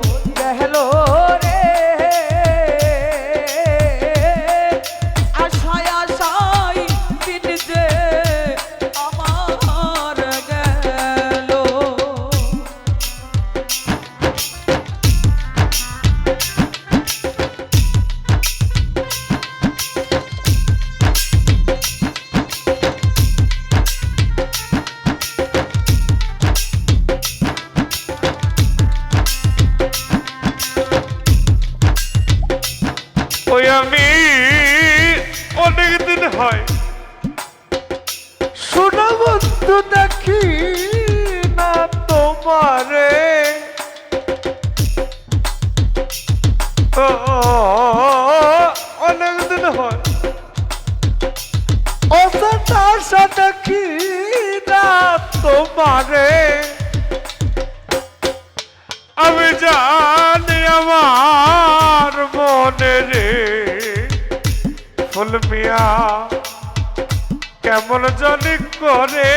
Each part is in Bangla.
বলেন অনেক দিন হয় সাথে কি না তোমারে? আমি জানি আমার মনে রে ফুলমিয়া কেমন জানি করে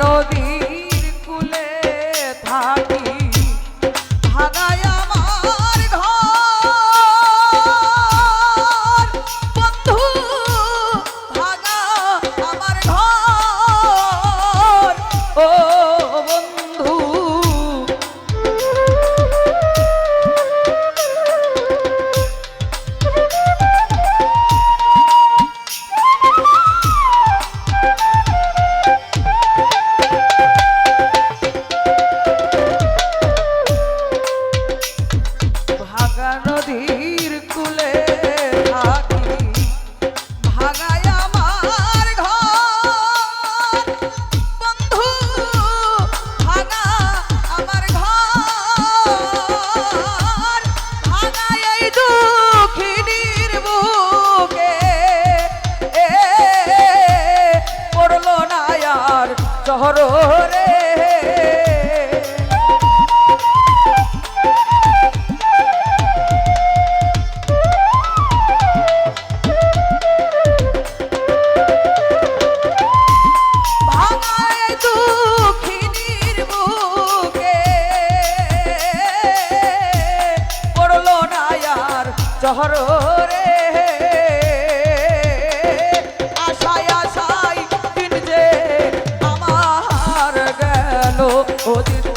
নদী শহর Oh,